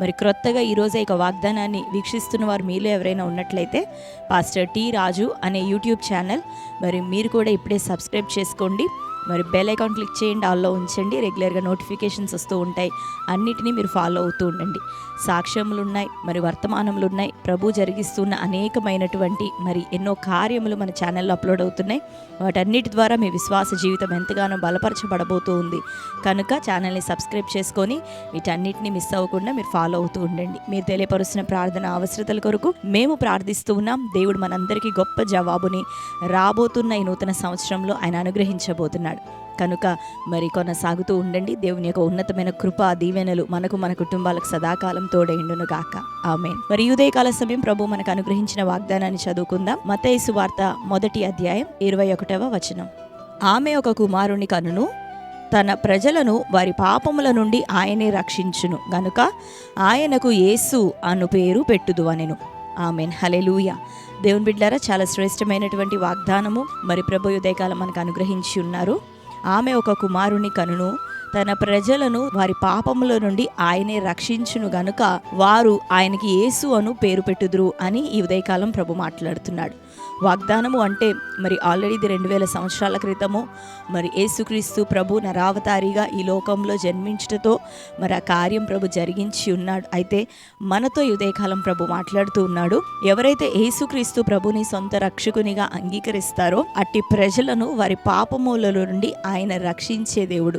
మరి క్రొత్తగా ఈరోజే ఇక వాగ్దానాన్ని వీక్షిస్తున్న వారు మీలో ఎవరైనా ఉన్నట్లయితే పాస్టర్ టి రాజు అనే యూట్యూబ్ ఛానల్ మరి మీరు కూడా ఇప్పుడే సబ్స్క్రైబ్ చేసుకోండి. మరి బెల్ ఐకాన్ క్లిక్ చేయండి ఆల్లో ఉంచండి. రెగ్యులర్గా నోటిఫికేషన్స్ వస్తూ ఉంటాయి. అన్నిటినీ మీరు ఫాలో అవుతూ ఉండండి. సాక్ష్యములు ఉన్నాయి మరి వర్తమానములు ఉన్నాయి ప్రభు జరిగిస్తున్న అనేకమైనటువంటి మరి ఎన్నో కార్యములు మన ఛానల్లో అప్లోడ్ అవుతున్నాయి. వాటన్నిటి ద్వారా మీ విశ్వాస జీవితం ఎంతగానో బలపరచబడబోతూ ఉంది. కనుక ఛానల్ని సబ్స్క్రైబ్ చేసుకొని వీటన్నిటిని మిస్ అవ్వకుండా మీరు ఫాలో అవుతూ ఉండండి. మీరు తెలియపరుస్తున్న ప్రార్థన అవసరతల కొరకు మేము ప్రార్థిస్తూ ఉన్నాం. దేవుడు మనందరికీ గొప్ప జవాబుని రాబోతున్న ఈ నూతన సంవత్సరంలో ఆయన అనుగ్రహించబోతున్నాడు. కనుక మరి కొనసాగుతూ ఉండండి. దేవుని యొక్క ఉన్నతమైన కృప దీవెనలు మనకు మన కుటుంబాలకు సదాకాలం తోడైండును గాక. ఆమె మరి ఉదయకాల సమయం ప్రభు మనకు అనుగ్రహించిన వాగ్దానాన్ని చదువుకుందాం. మతేసు వార్త మొదటి అధ్యాయం ఇరవై ఒకటవ వచనం. ఆమె ఒక కుమారుని కనును తన ప్రజలను వారి పాపముల నుండి ఆయనే రక్షించును. గనుక ఆయనకు యేసు అను పేరు పెట్టుదు అనెను ఆమెన్. హలెలూయ దేవుని బిడ్డారా చాలా శ్రేష్టమైనటువంటి వాగ్దానము. మరి ప్రభు ఉదయకాలం మనకు అనుగ్రహించి ఉన్నారు. ఆమె ఒక కుమారుని కనును. తన ప్రజలను వారి పాపముల నుండి ఆయనే రక్షించును గనుక వారు ఆయనకి యేసు అను పేరు పెట్టుదురు అని ఈ ఉదయకాలం ప్రభు మాట్లాడుతున్నాడు. వాగ్దానము అంటే మరి ఆల్రెడీ ఇది రెండు వేల సంవత్సరాల క్రితము. మరి యేసుక్రీస్తు ప్రభు నరావతారిగా ఈ లోకంలో జన్మించటతో మరి ఆ కార్యం ప్రభు జరిగించి ఉన్నాడు. అయితే మనతో ఈ ఉదయకాలం ప్రభు మాట్లాడుతూ ఉన్నాడు. ఎవరైతే యేసుక్రీస్తు ప్రభుని సొంత రక్షకునిగా అంగీకరిస్తారో అట్టి ప్రజలను వారి పాపముల నుండి ఆయన రక్షించే దేవుడు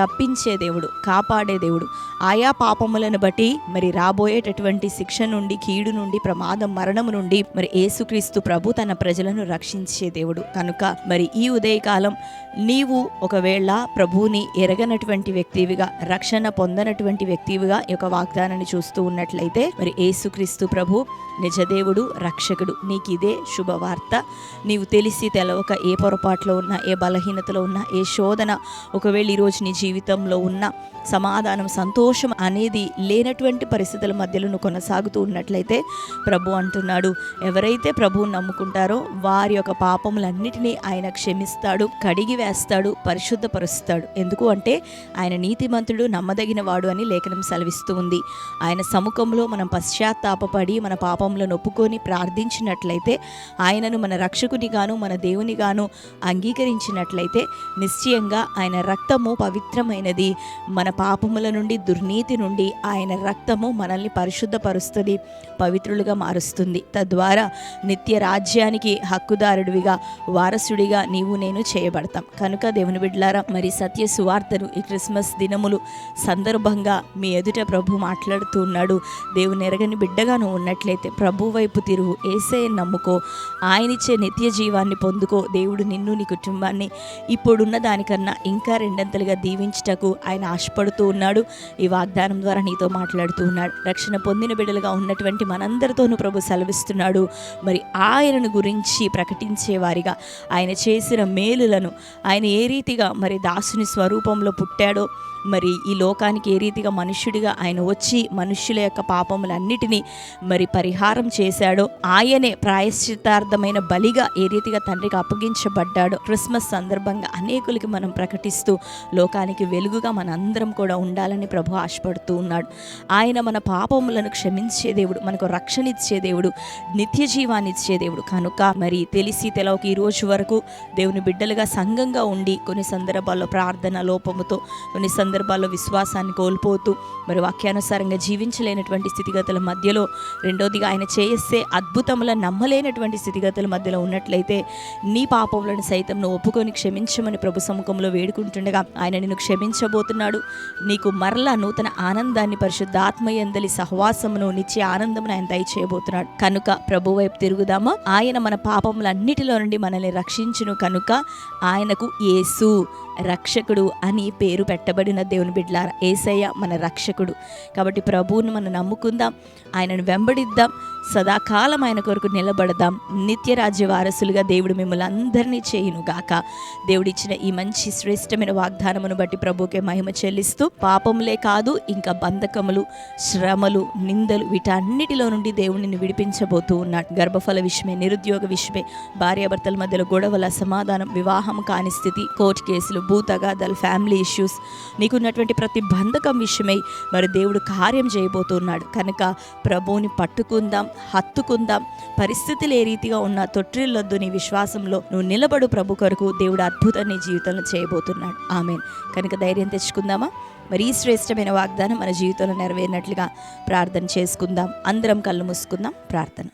తప్పించే దేవుడు కాపాడే దేవుడు. ఆయా పాపములను బట్టి మరి రాబోయేటటువంటి శిక్ష నుండి కీడు నుండి ప్రమాదం మరణము నుండి మరి యేసుక్రీస్తు ప్రభు తన ప్రజలను రక్షించే దేవుడు. కనుక మరి ఈ ఉదయకాలం నీవు ఒకవేళ ప్రభువుని ఎరగనటువంటి వ్యక్తివిగా రక్షణ పొందనటువంటి వ్యక్తివిగా ఈ యొక్క వాగ్దానాన్ని చూస్తూ ఉన్నట్లయితే మరి యేసుక్రీస్తు ప్రభు నిజదేవుడు రక్షకుడు. నీకు ఇదే శుభవార్త. నీవు తెలిసి తెలవక ఏ పొరపాట్లో ఉన్నా ఏ బలహీనతలో ఉన్నా ఏ శోధన ఒకవేళ ఈరోజు నీ జీవితంలో ఉన్న సమాధానం సంతోషం అనేది లేనటువంటి పరిస్థితుల మధ్యలో నువ్వు కొనసాగుతూ ఉన్నట్లయితే ప్రభు అంటున్నాడు ఎవరైతే ప్రభువుని నమ్ముకుంటారో వారి యొక్క పాపములన్నిటినీ ఆయన క్షమిస్తాడు కడిగి వేస్తాడు పరిశుద్ధపరుస్తాడు. ఎందుకు అంటే ఆయన నీతిమంతుడు నమ్మదగిన వాడు అని లేఖనం సెలవిస్తూ ఉంది. ఆయన సముఖంలో మనం పశ్చాత్తాపపడి మన పాపములను ఒప్పుకొని ప్రార్థించినట్లయితే ఆయనను మన రక్షకునిగాను మన దేవునిగాను అంగీకరించినట్లయితే నిశ్చయంగా ఆయన రక్తము పవిత్రమైనది. మన పాపముల నుండి దుర్నీతి నుండి ఆయన రక్తము మనల్ని పరిశుద్ధపరుస్తుంది పవిత్రులుగా మారుస్తుంది. తద్వారా నిత్య రాజ్యాన్ని రాజ్యానికి హక్కుదారుడివిగా వారసుడిగా నీవు నేను చేయబడతాం. కనుక దేవుని బిడ్లారా మరి సత్య సువార్తను ఈ క్రిస్మస్ దినములు సందర్భంగా మీ ఎదుట ప్రభు మాట్లాడుతూ ఉన్నాడు. దేవుని ఎరగని బిడ్డగా నువ్వు ఉన్నట్లయితే ప్రభు వైపు తిరుగు. ఏసే నమ్ముకో. ఆయనిచ్చే నిత్య జీవాన్ని పొందుకో. దేవుడు నిన్ను నీ కుటుంబాన్ని ఇప్పుడున్న దానికన్నా ఇంకా రెండంతలుగా దీవించటకు ఆయన ఆశపడుతూ ఉన్నాడు. ఈ వాగ్దానం ద్వారా నీతో మాట్లాడుతూ ఉన్నాడు. రక్షణ పొందిన బిడ్డలుగా ఉన్నటువంటి మనందరితోనూ ప్రభు సెలవిస్తున్నాడు. మరి ఆయనను గురించి ప్రకటించేవారిగా. ఆయన చేసిన మేలులను ఆయన ఏ రీతిగా మరి దాసుని స్వరూపంలో పుట్టాడో మరి ఈ లోకానికి ఏ రీతిగా మనుష్యుడిగా ఆయన వచ్చి మనుష్యుల యొక్క పాపములన్నిటినీ మరి పరిహారం చేశాడో ఆయనే ప్రాయశ్చితార్థమైన బలిగా ఏ రీతిగా తండ్రికి అప్పగించబడ్డాడో క్రిస్మస్ సందర్భంగా అనేకులకి మనం ప్రకటిస్తూ లోకానికి వెలుగుగా మనందరం కూడా ఉండాలని ప్రభు ఆశపడుతూ ఉన్నాడు. ఆయన మన పాపములను క్షమించే దేవుడు మనకు రక్షణ ఇచ్చే దేవుడు నిత్య జీవాన్ని ఇచ్చే దేవుడు. కనుక మరి తెలిసి తెలవక ఈ రోజు వరకు దేవుని బిడ్డలుగా సంఘంగా ఉండి కొన్ని సందర్భాల్లో ప్రార్థన లోపముతో కొన్ని సందర్భాల్లో విశ్వాసాన్ని కోల్పోతూ మరి వాక్యానుసారంగా జీవించలేనటువంటి స్థితిగతుల మధ్యలో రెండోదిగా ఆయన చేస్తే అద్భుతముల నమ్మలేనటువంటి స్థితిగతుల మధ్యలో ఉన్నట్లయితే నీ పాపములను సైతం నువ్వు ఒప్పుకొని క్షమించమని ప్రభు సముఖంలో వేడుకుంటుండగా ఆయన నిన్ను క్షమించబోతున్నాడు. నీకు మరలా నూతన ఆనందాన్ని పరిశుద్ధాత్మయందలి సహవాసమును నిచ్చే ఆనందమును ఆయన దయచేయబోతున్నాడు. కనుక ప్రభు వైపు తిరుగుదామా? ఆయన మన పాపములన్నిటిలో నుండి మనల్ని రక్షించును కనుక ఆయనకు యేసు రక్షకుడు అని పేరు పెట్టబడిన దేవుని బిడ్డలారా ఏసయ్య మన రక్షకుడు. కాబట్టి ప్రభువును మనం నమ్ముకుందాం ఆయనను వెంబడిద్దాం సదాకాలం ఆయన కొరకు నిలబడదాం. నిత్య రాజ్య వారసులుగా దేవుడు మిమ్మల్ని అందరినీ చేయునుగాక. దేవుడిచ్చిన ఈ మంచి శ్రేష్టమైన వాగ్దానమును బట్టి ప్రభుకే మహిమ చెల్లిస్తూ పాపములే కాదు ఇంకా బంధకములు శ్రమలు నిందలు వీటన్నిటిలో నుండి దేవుడిని విడిపించబోతూ ఉన్నాడు. గర్భఫల విషయమే నిరుద్యోగ విషయమే. భార్యాభర్తల మధ్యలో గొడవల సమాధానం వివాహం కాని స్థితి కోర్టు కేసులు భూతగాదాలు ఫ్యామిలీ ఇష్యూస్ నీకున్నటువంటి ప్రతి బంధకం విషయమై. మరి దేవుడు కార్యం చేయబోతున్నాడు. కనుక ప్రభువుని పట్టుకుందాం హత్తుకుందాం. పరిస్థితులు ఏ రీతిగా ఉన్నా తొట్టిల్లొద్దు నీ విశ్వాసంలో. నువ్వు నిలబడు ప్రభు కొరకు దేవుడు అద్భుతం నీ జీవితంలో చేయబోతున్నాడు. ఆమెన్. కనుక ధైర్యం తెచ్చుకుందామా? మరి ఈ శ్రేష్టమైన వాగ్దానం మన జీవితంలో నెరవేరినట్లుగా ప్రార్థన చేసుకుందాం. అందరం కళ్ళు మూసుకుందాం. ప్రార్థన.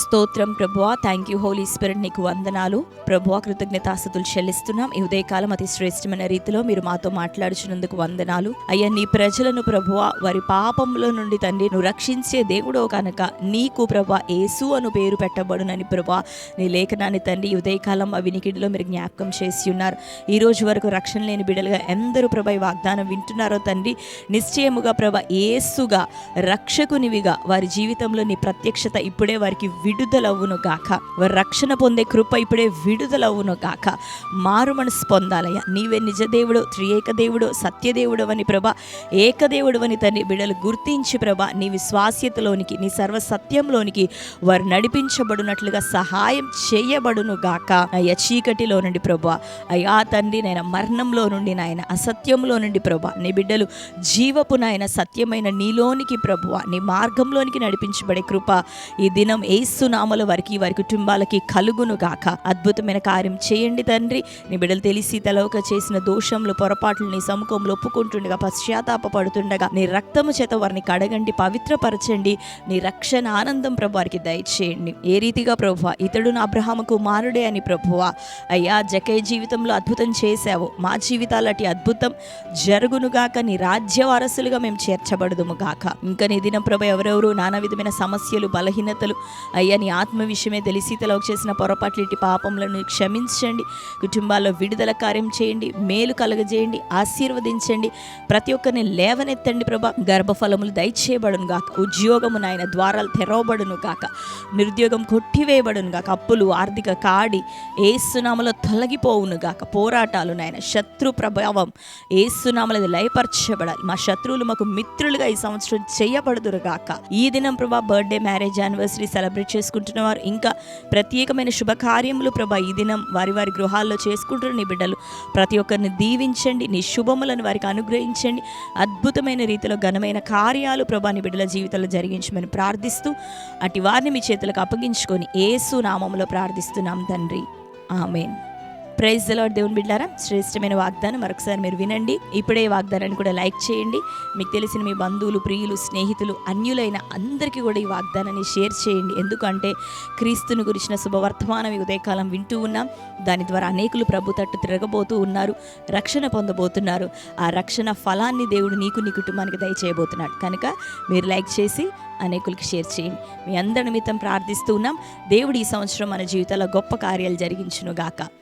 స్తోత్రం ప్రభువా. థ్యాంక్ యూ హోలీ స్పిరిట్ నీకు వందనాలు. ప్రభువా కృతజ్ఞతాస్థుతులు చెల్లిస్తున్నాం. ఈ ఉదయకాలం అతి శ్రేష్టమైన రీతిలో మీరు మాతో మాట్లాడుచున్నందుకు వందనాలు. అయ్యా నీ ప్రజలను ప్రభువా వారి పాపముల నుండి తండ్రి నువ్వు రక్షించే దేవుడో కనుక నీకు ప్రభా యేసు అను పేరు పెట్టబడునని ప్రభా నీ లేఖనాన్ని తండ్రి ఈ ఉదయకాలం ఆ వినికిడిలో మీరు జ్ఞాపకం చేసి ఉన్నారు. ఈ రోజు వరకు రక్షణ లేని బిడ్డలుగా ఎందరూ ప్రభా ఈ వాగ్దానం వింటున్నారో తండ్రి నిశ్చయముగా ప్రభా ఏసుగా రక్షకునివిగా వారి జీవితంలో నీ ప్రత్యక్షత ఇప్పుడే వారికి విడుదలవును గాక వారి రక్షణ పొందే కృప ఇప్పుడే విడుదలవును గాక మారు మనసు పొందాలయ్యా. నీవే నిజదేవుడు త్రియేక దేవుడు సత్యదేవుడు అని ప్రభ. ఏకదేవుడు అని తండ్రి బిడలు గుర్తించి ప్రభ. నీ విశ్వాస్యతలోనికి నీ సర్వ సత్యంలోనికి వారు నడిపించబడినట్లుగా సహాయం చేయబడును గాక అయ్యా చీకటిలో నుండి ప్రభ. అయ్యా తండ్రి నాయన మరణంలో నుండి నాయన అసత్యంలో నుండి ప్రభ. నీ బిడ్డలు జీవపు నాయన సత్యమైన నీలోనికి ప్రభువ నీ మార్గంలోనికి నడిపించబడే కృప ఈ దినం ఏ ఏసునామల వారికి వారి కుటుంబాలకి కలుగును గాక. అద్భుతమైన కార్యం చేయండి తండ్రి. నీ బిడ్డలు తెలిసి తలవక చేసిన దోషంలో పొరపాట్లు నీ సముఖంలో ఒప్పుకుంటుండగా పశ్చాత్తాప పడుతుండగా నీ రక్తము చేత వారిని కడగండి పవిత్రపరచండి. నీ రక్షణ ఆనందం ప్రభు వారికి దయచేయండి. ఏ రీతిగా ప్రభు ఇతడు నా అబ్రహాము కుమారుడే అని ప్రభువ అయ్యా జకై జీవితంలో అద్భుతం చేశావు. మా జీవితాలు అటు అద్భుతం జరుగునుగాక నీ రాజ్య వారసులుగా మేము చేర్చబడదుము గాక. ఇంకా నీ దినం ప్రభు ఎవరెవరు నానా విధమైన సమస్యలు బలహీనతలు అయ్యా నీ ఆత్మ విషయమే తెలిసి తెలవక చేసిన పొరపాట్లు ఇటు పాపములను క్షమించండి. కుటుంబాల్లో విడుదల కార్యం చేయండి మేలు కలగజేయండి ఆశీర్వదించండి. ప్రతి ఒక్కరిని లేవనెత్తండి ప్రభా. గర్భఫలములు దయచేయబడును గాక. ఉద్యోగము నాయన ద్వారాలు తెరవబడును గాక. నిరుద్యోగం కొట్టివేయబడును గాక. అప్పులు ఆర్థిక కాడి ఏసునామలో తొలగిపోవును గాక. పోరాటాలు నాయన శత్రు ప్రభావం ఏసునామలది లయపరచబడాలి. మా శత్రువులు మాకు మిత్రులుగా ఈ సంవత్సరం చేయబడుదురు గాక. ఈ దినం ప్రభా బర్త్డే మ్యారేజ్ యానివర్సరీ సెలబ్రేట్ చేసుకుంటున్న వారు ఇంకా ప్రత్యేకమైన శుభకార్యములు ప్రభా ఈ దినం వారి వారి గృహాల్లో చేసుకుంటున్న నీ బిడ్డలు. ప్రతి ఒక్కరిని దీవించండి నీ శుభములను వారికి అనుగ్రహించండి. అద్భుతమైన రీతిలో ఘనమైన కార్యాలు ప్రభా నీ బిడ్డల జీవితంలో జరిగించమని ప్రార్థిస్తూ అటు వారిని మీ చేతులకు అప్పగించుకొని ఏసు నామంలో ప్రార్థిస్తున్నాం తండ్రి. ఆమెన్. ప్రైజ్ లాడ్ దేవుని బిడ్డారా. శ్రేష్టమైన వాగ్దానం మరొకసారి మీరు వినండి. ఇప్పుడే వాగ్దానాన్ని కూడా లైక్ చేయండి. మీకు తెలిసిన మీ బంధువులు ప్రియులు స్నేహితులు అన్యులైన అందరికీ కూడా ఈ వాగ్దానాన్ని షేర్ చేయండి. ఎందుకంటే క్రీస్తుని గురించిన శుభవర్తమానం ఈ ఉదయకాలం వింటూ ఉన్నాం. దాని ద్వారా అనేకులు ప్రభు తట్టు తిరగబోతూ ఉన్నారు. రక్షణ పొందబోతున్నారు. ఆ రక్షణ ఫలాన్ని దేవుడు నీకు నీ కుటుంబానికి దయచేయబోతున్నాడు. కనుక మీరు లైక్ చేసి అనేకులకి షేర్ చేయండి. మీ అందరి నిమిత్తం ప్రార్థిస్తూ ఉన్నాం. దేవుడు ఈ సంవత్సరం మన జీవితాల్లో గొప్ప కార్యాలు జరిగించును గాక